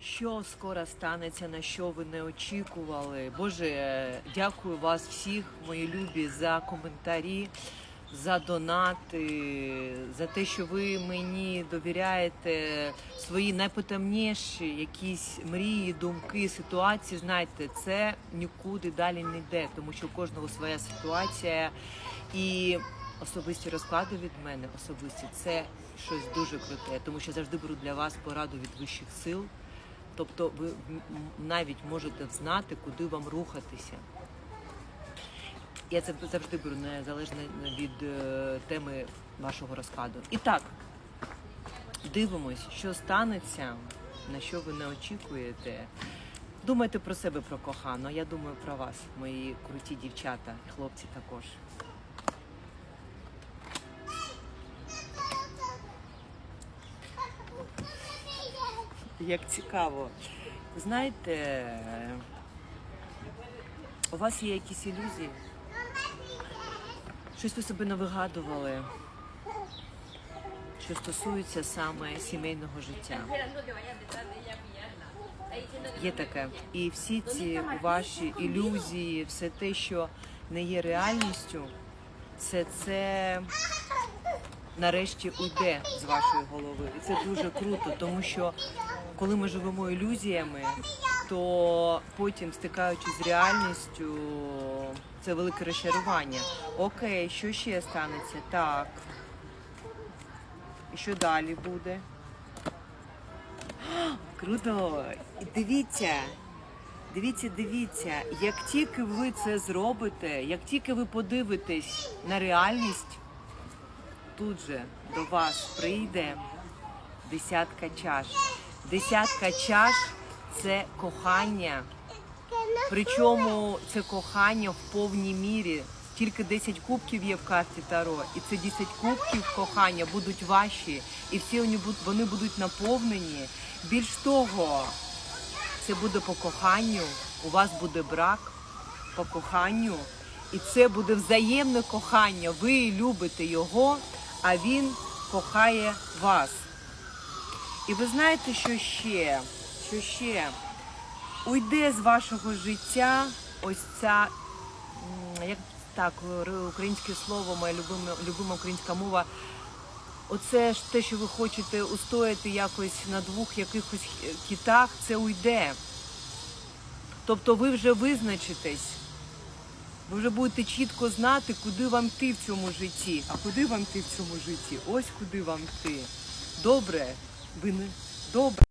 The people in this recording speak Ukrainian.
Що скоро станеться, на що ви не очікували? Боже, дякую вас всіх, мої любі, за коментарі, за донати, за те, що ви мені довіряєте свої найпотемніші якісь мрії, думки, ситуації. Знаєте, це нікуди далі не йде, тому що у кожного своя ситуація і. Особисті розклади від мене, особисті, це щось дуже круте, тому що завжди беру для вас пораду від вищих сил. Тобто ви навіть можете знати, куди вам рухатися. Я це завжди беру незалежно від е, теми вашого розкладу. І так, дивимось, що станеться, на що ви не очікуєте. Думайте про себе, про кохану. Я думаю про вас, мої круті дівчата і хлопці також. Як цікаво. Знаєте, у вас є якісь ілюзії? Щось ви себе не вигадували, що стосується саме сімейного життя. Є таке. І всі ці ваші ілюзії, все те, що не є реальністю, це це нарешті уйде з вашої голови. І це дуже круто, тому що коли ми живемо ілюзіями, то потім, стикаючись з реальністю, це велике розчарування. Окей, що ще станеться? Так. І що далі буде? Круто! Дивіться, дивіться, дивіться, як тільки ви це зробите, як тільки ви подивитесь на реальність, тут же до вас прийде десятка чаш. Десятка чаш це кохання. Причому це кохання в повній мірі. Тільки 10 кубків є в карті Таро, і це 10 кубків кохання будуть ваші, і всі вони будуть, будуть наповнені. Більш того, це буде по коханню, у вас буде брак по коханню, і це буде взаємне кохання. Ви любите його, а він кохає вас. І ви знаєте, що ще? Що ще? Уйде з вашого життя ось ця, як так, українське слово, моя любима, любима українська мова. Оце ж те, що ви хочете устояти якось на двох якихось кітах, це уйде. Тобто ви вже визначитесь. Ви вже будете чітко знати, куди вам йти в цьому житті. А куди вам йти в цьому житті? Ось куди вам йти. Добре, ви не добре.